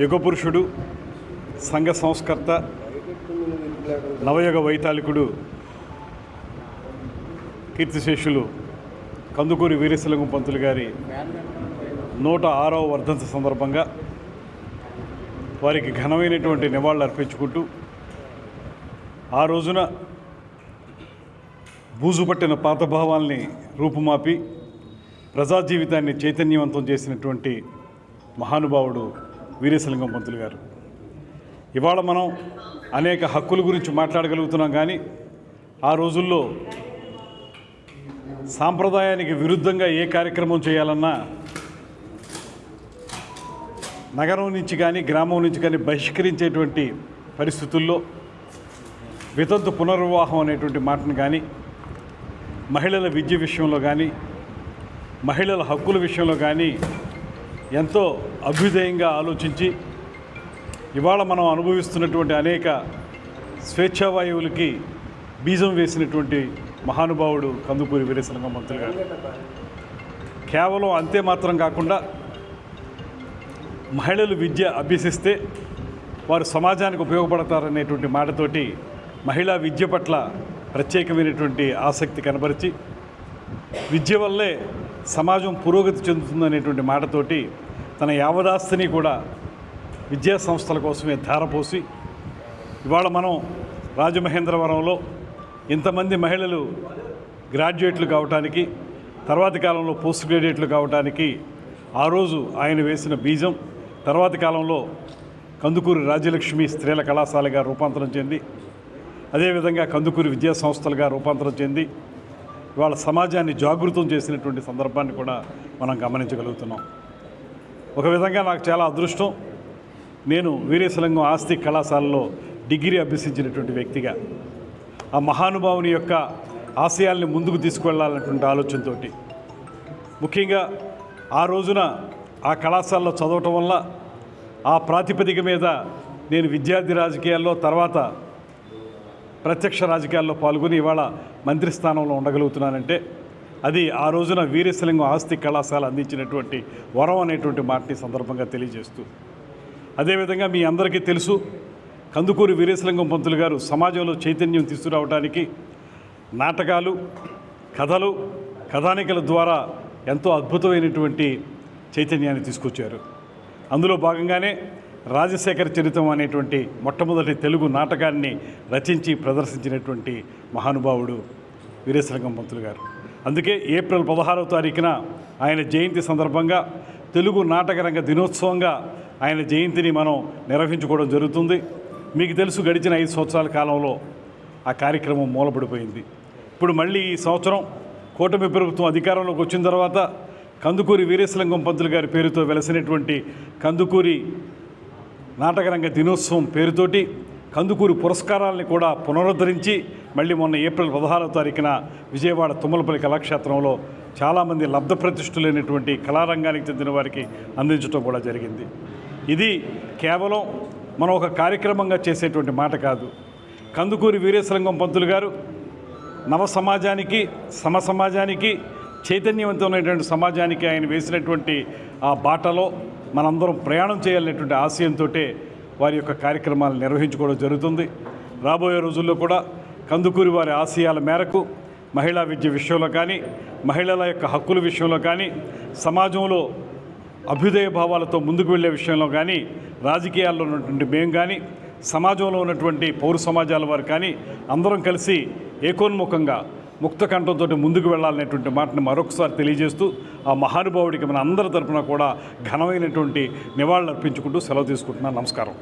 యుగపురుషుడు సంఘ సంస్కర్త నవయుగ వైతాళికుడు కీర్తిశేషులు కందుకూరి వీరేశలింగం పంతులు గారి నూట ఆరవ వర్ధంతి సందర్భంగా వారికి ఘనమైనటువంటి నివాళులు అర్పించుకుంటూ ఆ రోజున బూజు పట్టిన పాత భావాల్ని రూపుమాపి ప్రజా జీవితాన్ని చైతన్యవంతం చేసినటువంటి మహానుభావుడు వీరేశలింగం పంతులు గారు. ఇవాళ మనం అనేక హక్కుల గురించి మాట్లాడగలుగుతున్నాం కానీ ఆ రోజుల్లో సాంప్రదాయానికి విరుద్ధంగా ఏ కార్యక్రమం చేయాలన్నా నగరం నుంచి కానీ గ్రామం నుంచి కానీ బహిష్కరించేటువంటి పరిస్థితుల్లో వితంతు పునర్వివాహం అనేటువంటి మాటను కానీ మహిళల విద్య విషయంలో కానీ మహిళల హక్కుల విషయంలో కానీ ఎంతో అభ్యుదయంగా ఆలోచించి ఇవాళ మనం అనుభవిస్తున్నటువంటి అనేక స్వేచ్ఛావాయువులకి బీజం వేసినటువంటి మహానుభావుడు కందుకూరి వీరేశలింగం మంత్రులు గారు. కేవలం అంతే మాత్రం కాకుండా మహిళలు విద్య అభ్యసిస్తే వారు సమాజానికి ఉపయోగపడతారనేటువంటి మాటతోటి మహిళా విద్య పట్ల ప్రత్యేకమైనటువంటి ఆసక్తి కనబరిచి విద్య వల్లే సమాజం పురోగతి చెందుతుందనేటువంటి మాటతోటి తన యావదాస్తిని కూడా విద్యా సంస్థల కోసమే ధారపోసి ఇవాళ మనం రాజమహేంద్రవరంలో ఇంతమంది మహిళలు గ్రాడ్యుయేట్లు కావటానికి తర్వాతి కాలంలో పోస్ట్ గ్రాడ్యుయేట్లు కావటానికి ఆ రోజు ఆయన వేసిన బీజం తర్వాతి కాలంలో కందుకూరి రాజ్యలక్ష్మి స్త్రీల కళాశాలగా రూపాంతరం చెంది అదేవిధంగా కందుకూరి విద్యా సంస్థలుగా రూపాంతరం చెంది ఇవాళ సమాజాన్ని జాగృతం చేసినటువంటి సందర్భాన్ని కూడా మనం గమనించగలుగుతున్నాం. ఒక విధంగా నాకు చాలా అదృష్టం. నేను వీరేశలింగం ఆస్తి కళాశాలలో డిగ్రీ అభ్యసించినటువంటి వ్యక్తిగా. ఆ మహానుభావుని యొక్క ఆశయాల్ని ముందుకు తీసుకువెళ్ళాలన్నటువంటి ఆలోచనతో ముఖ్యంగా ఆ రోజున ఆ కళాశాలలో చదవటం వల్ల ఆ ప్రాతిపదిక మీద నేను విద్యార్థి రాజకీయాల్లో తర్వాత ప్రత్యక్ష రాజకీయాల్లో పాల్గొని ఇవాళ మంత్రి స్థానంలో ఉండగలుగుతున్నానంటే అది ఆ రోజున వీరేశలింగం ఆస్తి కళాశాల అందించినటువంటి వరం అనేటువంటి మాటని సందర్భంగా తెలియజేస్తూ. అదేవిధంగా మీ అందరికీ తెలుసు కందుకూరి వీరేశలింగం పంతులు గారు సమాజంలో చైతన్యం తీసుకురావడానికి నాటకాలు కథలు కథానికల ద్వారా ఎంతో అద్భుతమైనటువంటి చైతన్యాన్ని తీసుకొచ్చారు. అందులో భాగంగానే రాజశేఖర చరితం అనేటువంటి మొట్టమొదటి తెలుగు నాటకాన్ని రచించి ప్రదర్శించినటువంటి మహానుభావుడు వీరేశలింగం పంతులు గారు. అందుకే ఏప్రిల్ పదహారవ తారీఖున ఆయన జయంతి సందర్భంగా తెలుగు నాటకరంగ దినోత్సవంగా ఆయన జయంతిని మనం నిర్వహించుకోవడం జరుగుతుంది. మీకు తెలుసు గడిచిన ఐదు సంవత్సరాల కాలంలో ఆ కార్యక్రమం మూలపడిపోయింది. ఇప్పుడు మళ్ళీ ఈ సంవత్సరం కూటమి ప్రభుత్వం అధికారంలోకి వచ్చిన తర్వాత కందుకూరి వీరేశలింగం పంతులు గారి పేరుతో వెలసినటువంటి కందుకూరి నాటకరంగ దినోత్సవం పేరుతోటి కందుకూరు పురస్కారాలని కూడా పునరుద్ధరించి మళ్ళీ మొన్న ఏప్రిల్ పదహారవ తారీఖున విజయవాడ తుమ్మలపల్లి కళాక్షేత్రంలో చాలామంది లబ్ధ ప్రతిష్ఠులైనటువంటి కళారంగానికి చెందిన వారికి అందించడం కూడా జరిగింది. ఇది కేవలం మనం ఒక కార్యక్రమంగా చేసేటువంటి మాట కాదు. కందుకూరి వీరేశలింగం పంతులు గారు నవ సమాజానికి సమ సమాజానికి చైతన్యవంతమైనటువంటి సమాజానికి ఆయన వేసినటువంటి ఆ బాటలో మనందరం ప్రయాణం చేయాలనేటువంటి ఆశయంతో వారి యొక్క కార్యక్రమాలు నిర్వహించుకోవడం జరుగుతుంది. రాబోయే రోజుల్లో కూడా కందుకూరి వారి ఆశయాల మేరకు మహిళా విద్య విషయంలో కానీ మహిళల యొక్క హక్కుల విషయంలో కానీ సమాజంలో అభ్యుదయ భావాలతో ముందుకు వెళ్ళే విషయంలో కానీ రాజకీయాల్లో ఉన్నటువంటి మేము కానీ సమాజంలో ఉన్నటువంటి పౌర సమాజాల వారు కానీ అందరం కలిసి ఏకోన్ముఖంగా ముక్త కంఠంతో ముందుకు వెళ్ళాలనేటువంటి మాటను మరొకసారి తెలియజేస్తూ ఆ మహానుభావుడికి మన అందరి తరపున కూడా ఘనమైనటువంటి నివాళులు అర్పించుకుంటూ సెలవు తీసుకుంటున్నాను. నమస్కారం.